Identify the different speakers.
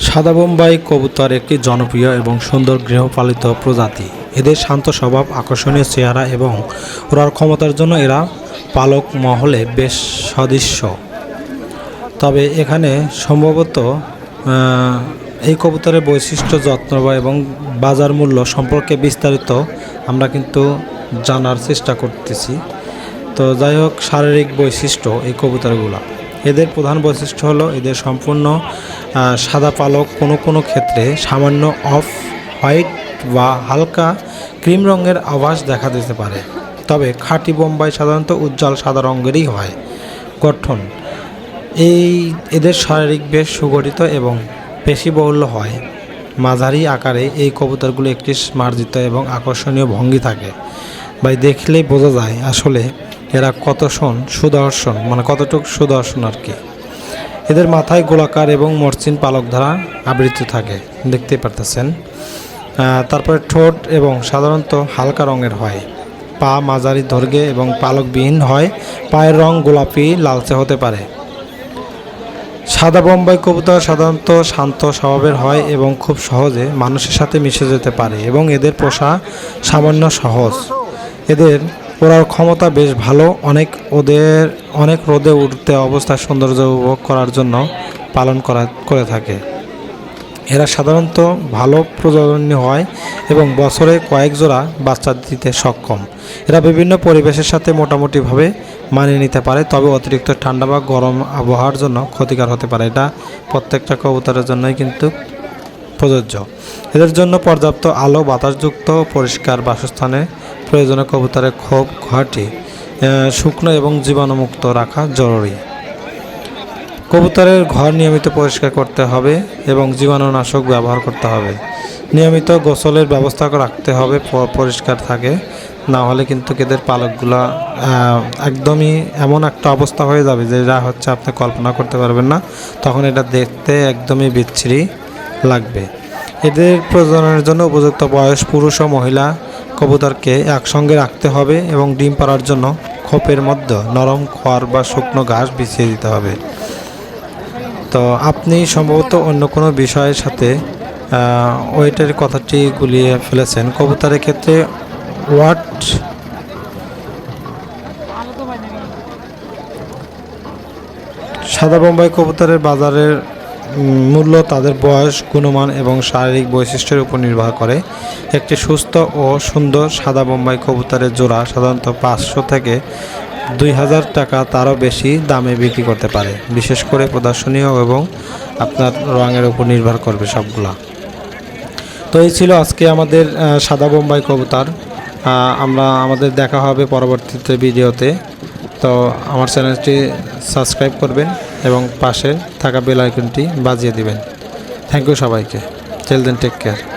Speaker 1: সাদা বোম্বাই কবুতর একটি জনপ্রিয় এবং সুন্দর গৃহপালিত প্রজাতি। এদের শান্ত স্বভাব, আকর্ষণীয় চেহারা এবং ওড়ার ক্ষমতার জন্য এরা পালক মহলে বেশ সদৃশ্য। তবে এখানে সম্ভবত এই কবুতরের বৈশিষ্ট্য, যত্ন এবং বাজার মূল্য সম্পর্কে বিস্তারিত আমরা কিন্তু জানার চেষ্টা করতেছি। তো যাই হোক, শারীরিক বৈশিষ্ট্য এই কবুতরগুলো। এদের প্রধান বৈশিষ্ট্য হলো এদের সম্পূর্ণ সাদা পালক কোনো কোনো ক্ষেত্রে সামান্য অফ হোয়াইট বা হালকা ক্রিম রঙের আভাস দেখা দিতে পারে। তবে খাঁটি বোম্বাই সাধারণত উজ্জ্বল সাদা রঙেরই হয়। গঠন। এই এদের শারীরিক বেশ সুগঠিত এবং পেশিবহুল্য হয়। মাঝারি আকারে এই কবুতরগুলো একটি মার্জিত এবং আকর্ষণীয় ভঙ্গি থাকে। ভাই, দেখলেই বোঝা যায় আসলে এরা কত শোন, সুদর্শন মানে কতটুকু সুদর্শন আর কি। এদের মাথায় গোলাকার এবং মরচিন পালক দ্বারা আবৃত থাকে দেখতেই পারতেছেন। তারপরে ঠোঁট এবং সাধারণত হালকা রঙের হয়। পা মাঝারি দৈর্ঘ্যে এবং পালকবিহীন হয়। পায়ের রং গোলাপি, লালচে হতে পারে। সাদা বোম্বাই কবুতর সাধারণত শান্ত স্বভাবের হয় এবং খুব সহজে মানুষের সাথে মিশে যেতে পারে এবং এদের পোষা সামান্য সহজ। এদের ওড়ার ক্ষমতা বেশ ভালো। অনেক ওদের অনেক রোদে উঠতে অবস্থার সৌন্দর্য উপভোগ করার জন্য পালন করা করে থাকে। এরা সাধারণত ভালো প্রজনন হয় এবং বছরে কয়েক জোড়া বাচ্চা দিতে সক্ষম। এরা বিভিন্ন পরিবেশের সাথে মোটামুটিভাবে মানিয়ে নিতে পারে, তবে অতিরিক্ত ঠান্ডা বা গরম আবহাওয়ার জন্য ক্ষতিকর হতে পারে। এটা প্রত্যেকটা কবুতরের জন্যই কিন্তু প্রযোজ্য। এদের জন্য পর্যাপ্ত আলো, বাতাসযুক্ত, পরিষ্কার বাসস্থানে প্রয়োজনে কবুতরের ক্ষোভ, ঘাটি শুকনো এবং জীবাণুমুক্ত রাখা জরুরি। কবুতরের ঘর নিয়মিত পরিষ্কার করতে হবে এবং জীবাণুনাশক ব্যবহার করতে হবে। নিয়মিত গোসলের ব্যবস্থা রাখতে হবে পরিষ্কার থাকে। না হলে কিন্তু এদের পালকগুলো একদমই এমন একটা অবস্থা হয়ে যাবে যেটা হচ্ছে আপনি কল্পনা করতে পারবেন না। তখন এটা দেখতে একদমই বিচ্ছিরি। লাগবে। এদের প্রজননের জন্য উপযুক্ত বয়স পুরুষ ও মহিলা কবুতরকে একসঙ্গে রাখতে হবে এবং ডিম পাড়ার জন্য খোপের মধ্যে নরম খড় বা শুকনো ঘাস বিছিয়ে দিতে হবে। তো আপনি সম্ভবত অন্য কোনো বিষয়ের সাথে ওয়েটের কথাটি গুলিয়ে ফেলেছেন। কবুতরের ক্ষেত্রে ওয়াট? সাদা বোম্বাই কবুতরের বাজারের মূল্য তাদের বয়স, গুণমান এবং শারীরিক বৈশিষ্ট্যের উপর নির্ভর করে। একটি সুস্থ ও সুন্দর সাদা বোম্বাই কবুতরের জোড়া সাধারণত পাঁচশো থেকে দুই হাজার টাকা তারও বেশি দামে বিক্রি করতে পারে। বিশেষ করে প্রদর্শনীয় এবং আপনার রঙের উপর নির্ভর করবে সবগুলা। তো এই ছিল আজকে আমাদের সাদা বোম্বাই কবুতর। আমরা আমাদের দেখা হবে পরবর্তীতে ভিডিওতে। তো আমার চ্যানেলটি সাবস্ক্রাইব করবেন। এবং পাশে থাকা বেল আইকনটি বাজিয়ে দিবেন। থ্যাংক ইউ সবাইকে। Till then take care